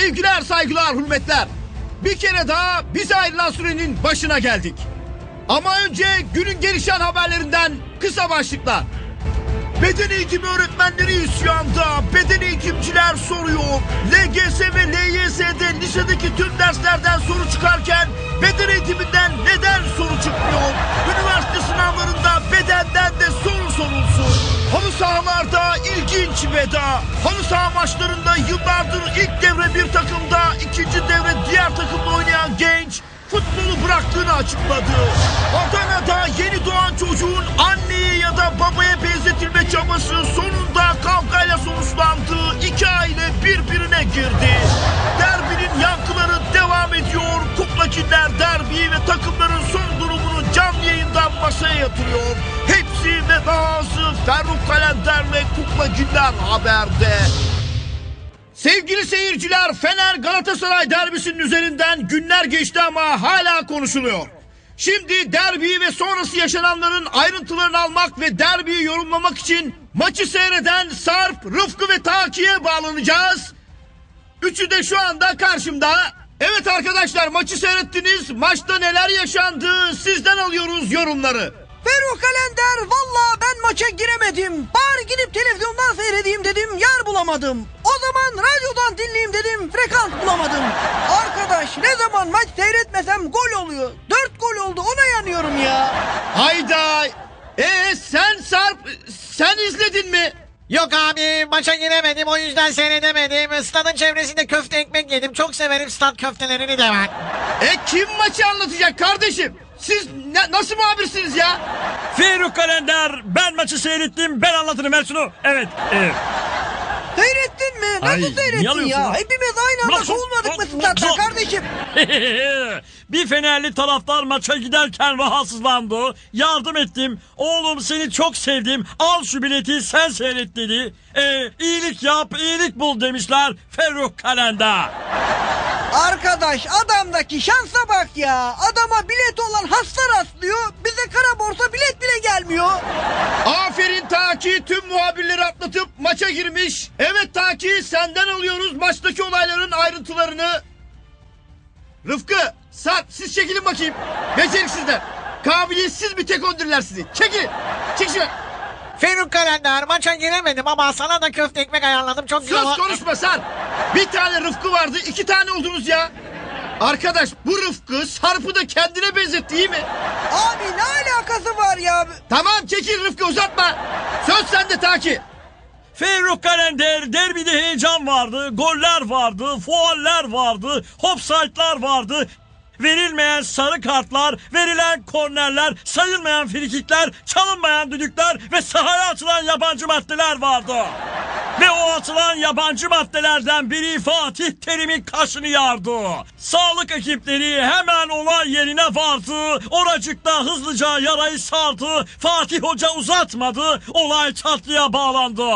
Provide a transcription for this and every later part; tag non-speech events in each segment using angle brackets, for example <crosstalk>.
sevgiler, saygılar, hürmetler. Bir kere daha bize ayrılan sürenin başına geldik. Ama önce günün gelişen haberlerinden kısa başlıklar. Beden eğitimi öğretmenleri isyanda. Beden eğitimciler soruyor. LGS ve LYS'de lisedeki tüm derslerden soru çıkarken beden eğitiminden neden soru çıkmıyor? Üniversite sınavlarında bedenden de soru sorulsun. Halı sahalarda ilginç veda. Halı saha maçlarında yıllardır ilk devre bir takımda, ikinci devre diğer takımda oynayan genç futbolu bıraktığını açıkladı. Adana'da yeni doğan çocuğun anneye ya da babaya benzetilme çabası sonunda kavgayla sonuçlandı. İki aile birbirine girdi. Derbinin yankıları devam ediyor. Kuklakiler derbiyi ve takımların masaya yatırıyor. Hepsi ve daha azı Ferruh Kalender ve Kuklacılar haberde. Sevgili seyirciler Fener Galatasaray derbisinin üzerinden günler geçti ama hala konuşuluyor. Şimdi derbi ve sonrası yaşananların ayrıntılarını almak ve derbiyi yorumlamak için maçı seyreden Sarp, Rıfkı ve Taki'ye bağlanacağız. Üçü de şu anda karşımda. Evet arkadaşlar maçı seyrettiniz. Maçta neler yaşandı sizden alıyoruz yorumları. Ferruh Kalender valla ben maça giremedim. Bari gidip televizyondan seyredeyim dedim yer bulamadım. O zaman radyodan dinleyeyim dedim frekans bulamadım. Arkadaş ne zaman maç seyretmesem gol oluyor. Dört gol oldu ona yanıyorum ya. Hayda. Ee sen Sarp sen izledin mi? Yok abi maça giremedim o yüzden seyredemedim. Stadın çevresinde köfte ekmek yedim. Çok severim stad köftelerini de ben. E kim maçı anlatacak kardeşim? Siz ne- nasıl muhabirsiniz ya? Ferruh Kalender ben maçı seyrettim ben anlatırım Ersun'u. Evet. evet. Seyrettin mi? Nasıl Ay, seyrettin ya? Hepimiz aynı anda kovulmadık mı bırak, statta kardeşim? <laughs> bir Fenerli taraftar maça giderken rahatsızlandı. Yardım ettim. Oğlum seni çok sevdim. Al şu bileti sen seyret dedi. Ee, iyilik yap iyilik bul demişler Ferruh Kalender. Arkadaş adamdaki şansa bak ya. Adama bilet olan hasta rastlıyor. Bize kara borsa bilet bile gelmiyor. Aferin Taki tüm muhabirleri atlatıp maça girmiş. Evet Taki senden alıyoruz maçtaki olayların ayrıntılarını. Rıfkı, Sarp siz çekilin bakayım. Beceriksizler. Kabiliyetsiz bir tek öndürürler sizi. Çekil. Çek şunu. Feruk Kalender maça giremedim ama sana da köfte ekmek ayarladım. Çok güzel. Sus konuşma Sarp. Bir tane Rıfkı vardı iki tane oldunuz ya. Arkadaş bu Rıfkı Sarp'ı da kendine benzetti iyi mi? Abi ne alakası var ya? Tamam çekil Rıfkı uzatma. Söz sende Taki. Ferruh Kalender derbide heyecan vardı, goller vardı, fualler vardı, offside'lar vardı. Verilmeyen sarı kartlar, verilen kornerler, sayılmayan frikikler, çalınmayan düdükler ve sahaya atılan yabancı maddeler vardı. Ve o atılan yabancı maddelerden biri Fatih Terim'in kaşını yardı. Sağlık ekipleri hemen olay yerine vardı. Oracıkta hızlıca yarayı sardı. Fatih Hoca uzatmadı. Olay tatlıya bağlandı.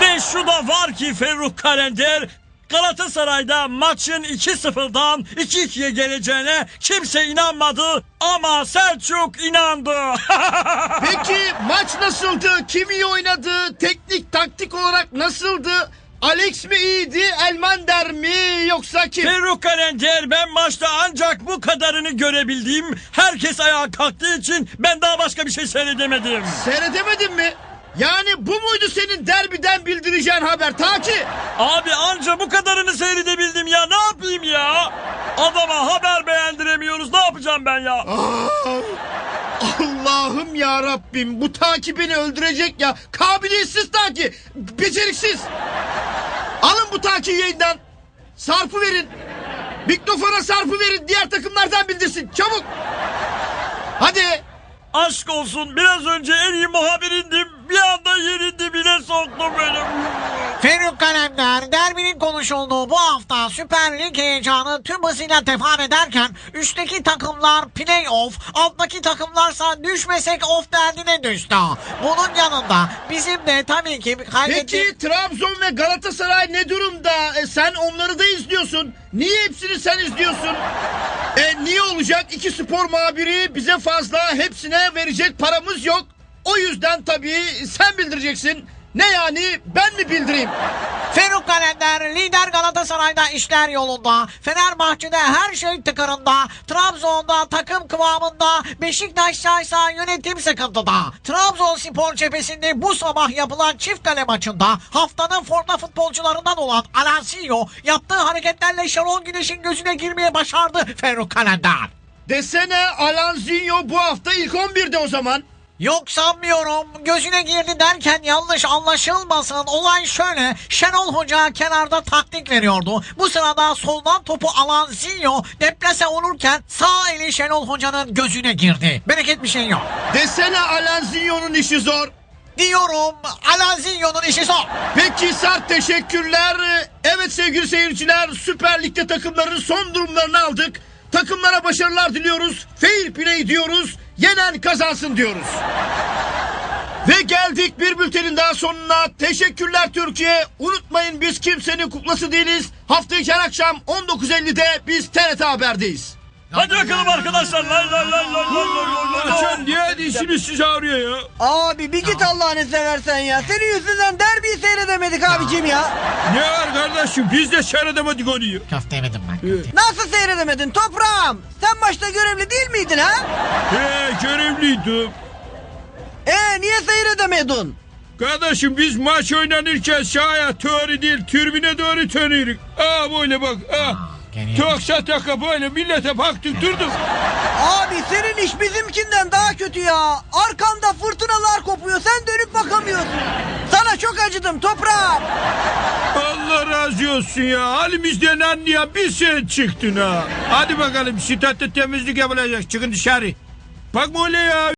Ve şu da var ki Ferruh Kalender Galatasaray'da maçın 2-0'dan 2-2'ye geleceğine kimse inanmadı ama Selçuk inandı. <laughs> Peki maç nasıldı? Kim iyi oynadı? Teknik taktik olarak nasıldı? Alex mi iyiydi? Elmander mi? Yoksa kim? Ferruh Kalender ben maçta ancak bu kadarını görebildim. Herkes ayağa kalktığı için ben daha başka bir şey seyredemedim. Seyredemedin mi? Yani bu muydu senin derbiden bildireceğin haber? Ta ki Abi anca bu kadarını seyredebildim ya ne yapayım ya? Adama haber beğendiremiyoruz ne yapacağım ben ya? Allah'ım ya Rabbim bu Taki beni öldürecek ya. Kabiliyetsiz Taki. Beceriksiz. Alın bu Taki'yi yayından. Sarpı verin. Mikrofona sarpı verin. Diğer takımlardan bildirsin. Çabuk. Hadi. Aşk olsun biraz önce en iyi muhabirindim. Bir anda yerin dibine soktu beni. Feruk Kalender derbinin konuşulduğu bu hafta Süper Lig heyecanı tüm hızıyla devam ederken üstteki takımlar play-off, alttaki takımlarsa düşmesek off derdine düştü. Bunun yanında bizim de tabii ki kaybettiğimiz... Peki Trabzon ve Galatasaray ne durumda? E, sen onları da izliyorsun. Niye hepsini sen izliyorsun? E, niye olacak? İki spor muhabiri bize fazla hepsine verecek paramız yok. O yüzden tabii sen bildireceksin. Ne yani ben mi bildireyim? Feruk Kalender lider Galatasaray'da işler yolunda. Fenerbahçe'de her şey tıkırında. Trabzon'da takım kıvamında. Beşiktaş'ta ise yönetim sıkıntıda. Trabzonspor cephesinde bu sabah yapılan çift kale maçında haftanın forma futbolcularından olan Alansio yaptığı hareketlerle Şenol Güneş'in gözüne girmeye başardı Feruk Kalender. Desene Alanzinho bu hafta ilk 11'de o zaman. Yok sanmıyorum. Gözüne girdi derken yanlış anlaşılmasın. Olay şöyle. Şenol Hoca kenarda taktik veriyordu. Bu sırada soldan topu alan Zinho deplase olurken sağ eli Şenol Hoca'nın gözüne girdi. Bereket bir şey yok. Desene Alanzinho'nun işi zor. Diyorum Alan Zinho'nun işi zor. Peki Sarp teşekkürler. Evet sevgili seyirciler Süper Lig'de takımların son durumlarını aldık. Takımlara başarılar diliyoruz. Fair play diyoruz. Yenen kazansın diyoruz. Ve geldik bir bültenin daha sonuna. Teşekkürler Türkiye. Unutmayın biz kimsenin kuklası değiliz. Hafta içi akşam 19.50'de biz TRT Haber'deyiz. Hadi bakalım arkadaşlar. Lay lay lay lay lay lay lay. Sen niye dişiniz siz ağrıyor ya? Abi bir git Allah'ını seversen ya. Senin yüzünden derbiyi seyredemedik abicim ya. Ne var kardeşim biz de seyredemedik onu ya. Köfte yemedim ben. Nasıl seyredemedin toprağım? Sen başta görevli değil miydin ha? He görevliydim. Ee niye seyredemedin? Kardeşim biz maç oynanırken sahaya teori değil tribüne doğru dönüyoruz. Aa böyle bak. Aa. Geliyor. Toksa taka böyle millete baktık durduk. Abi senin iş bizimkinden daha kötü ya. Arkanda fırtınalar kopuyor sen dönüp bakamıyorsun. Sana çok acıdım toprağım. Allah razı olsun ya. Halimizden anlayan bir sen çıktın ha. Hadi bakalım statta temizlik yapılacak. Çıkın dışarı. Bakma öyle ya.